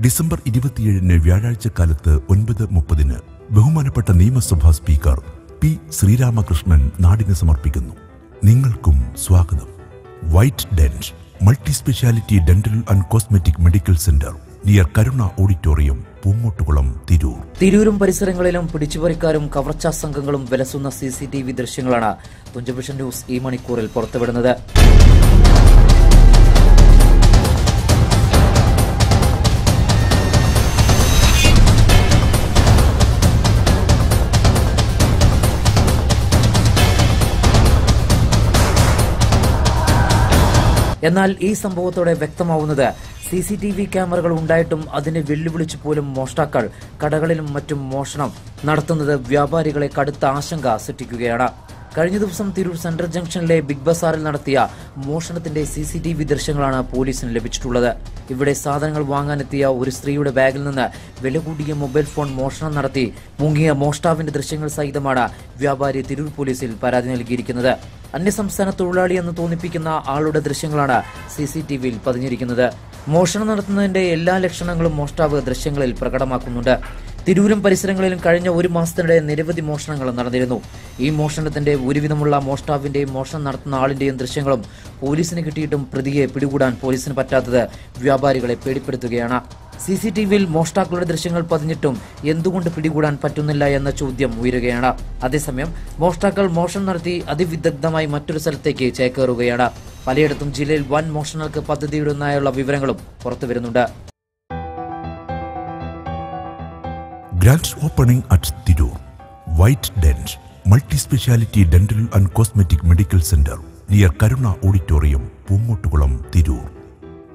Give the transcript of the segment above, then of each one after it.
December ഇരുപത്തിയേഴിന് വ്യാഴാഴ്ച കാലത്ത് ഒൻപത് മുപ്പതിന് ബഹുമാനപ്പെട്ട നിയമസഭാ സ്പീക്കർ പി ശ്രീരാമകൃഷ്ണൻ നാടിന് സമർപ്പിക്കുന്നു. നിങ്ങൾക്കും സ്വാഗതം. White dent multi speciality dental and cosmetic medical centre near Karuna auditorium Poomputtukulam Tirur. തിരൂരും പരിസരങ്ങളിലും പിടിച്ചുപറിക്കാരും കവർച്ചാ സംഘങ്ങളും വിലസുന്ന സി സി ടി വി ദൃശ്യങ്ങളാണ്. തുഞ്ചവിഷൻ ന്യൂസ് ഈ മണിക്കൂറിൽ പുറത്തുവിടുന്നത്. എന്നാൽ ഈ സംഭവത്തോടെ വ്യക്തമാവുന്നത് സി സി ടി വി ക്യാമറകൾ ഉണ്ടായിട്ടും അതിനെ വെല്ലുവിളിച്ച് പോലും മോഷ്ടാക്കൾ കടകളിലും മറ്റും മോഷണം നടത്തുന്നത് വ്യാപാരികളെ കടുത്ത ആശങ്ക സൃഷ്ടിക്കുകയാണ്. കഴിഞ്ഞ ദിവസം തിരൂർ സെൻട്രൽ ജംഗ്ഷനിലെ ബിഗ് ബസാറിൽ നടത്തിയ മോഷണത്തിന്റെ സി സി ടി വി ദൃശ്യങ്ങളാണ് പോലീസിന് ലഭിച്ചിട്ടുള്ളത്. ഇവിടെ സാധനങ്ങൾ വാങ്ങാനെത്തിയ ഒരു സ്ത്രീയുടെ ബാഗിൽ നിന്ന് വില കൂടിയ മൊബൈൽ ഫോൺ മോഷണം നടത്തി മുങ്ങിയ മോഷ്ടാവിന്റെ ദൃശ്യങ്ങൾ സഹിതമാണ് വ്യാപാരി തിരൂർ പോലീസിൽ പരാതി നൽകിയിരിക്കുന്നത്. അന്യസംസ്ഥാന തൊഴിലാളി എന്ന് തോന്നിപ്പിക്കുന്ന ആളുടെ ദൃശ്യങ്ങളാണ് സി സി ടി വിയിൽ പതിഞ്ഞിരിക്കുന്നത്. മോഷണം നടത്തുന്നതിന്റെ എല്ലാ ലക്ഷണങ്ങളും മോഷ്ടാവ് ദൃശ്യങ്ങളിൽ പ്രകടമാക്കുന്നുണ്ട്. തിരൂരും പരിസരങ്ങളിലും കഴിഞ്ഞ ഒരു മാസത്തിനിടെ നിരവധി മോഷണങ്ങൾ നടന്നിരുന്നു. ഈ മോഷണത്തിന്റെ ഒരുവിധമുള്ള മോഷ്ടാവിന്റെയും മോഷണം നടത്തുന്ന ആളിന്റെയും ദൃശ്യങ്ങളും പോലീസിന് കിട്ടിയിട്ടും പ്രതിയെ പിടികൂടാൻ പോലീസിന് പറ്റാത്തത് വ്യാപാരികളെ പേടിപ്പെടുത്തുകയാണ്. സി സി ടി വിയിൽ മോഷ്ടാക്കളുടെ ദൃശ്യങ്ങൾ പതിഞ്ഞിട്ടും എന്തുകൊണ്ട് പിടികൂടാൻ പറ്റുന്നില്ല എന്ന ചോദ്യം ഉയരുകയാണ്. അതേസമയം മോഷ്ടാക്കൾ മോഷണം നടത്തി അതിവിദഗ്ധമായി മറ്റൊരു സ്ഥലത്തേക്ക് ചേക്കേറുകയാണ്. പലയിടത്തും ജില്ലയിൽ വൻ മോഷണങ്ങൾക്ക് പദ്ധതിയിടുന്നതായുള്ള വിവരങ്ങളും പുറത്തുവരുന്നുണ്ട്. Grand opening at Tirur white dent multi speciality dental and cosmetic medical centre near Karuna auditorium Poongottukulam Tirur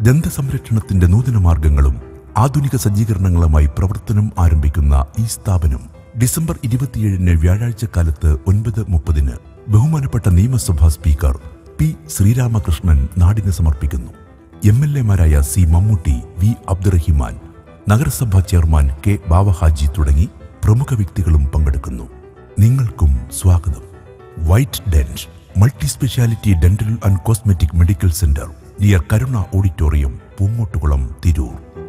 ദന്ത സംരക്ഷണത്തിന്റെ നൂതന മാർഗങ്ങളും ആധുനിക സജ്ജീകരണങ്ങളുമായി പ്രവർത്തനം ആരംഭിക്കുന്ന ഈ സ്ഥാപനം ഡിസംബർ ഇരുപത്തിയേഴിന് വ്യാഴാഴ്ച കാലത്ത് ഒൻപത് മുപ്പതിന് ബഹുമാനപ്പെട്ട നിയമസഭാ സ്പീക്കർ പി ശ്രീരാമകൃഷ്ണൻ നാടിന് സമർപ്പിക്കുന്നു. എം എൽ എമാരായ സി മമ്മൂട്ടി വി അബ്ദുറഹിമാൻ നഗരസഭാ ചെയർമാൻ കെ ബാവഹാജി തുടങ്ങി പ്രമുഖ വ്യക്തികളും പങ്കെടുക്കുന്നു. നിങ്ങൾക്കും സ്വാഗതം. White dent multi speciality dental and cosmetic medical centre near Karuna auditorium Poongottukulam Tirur.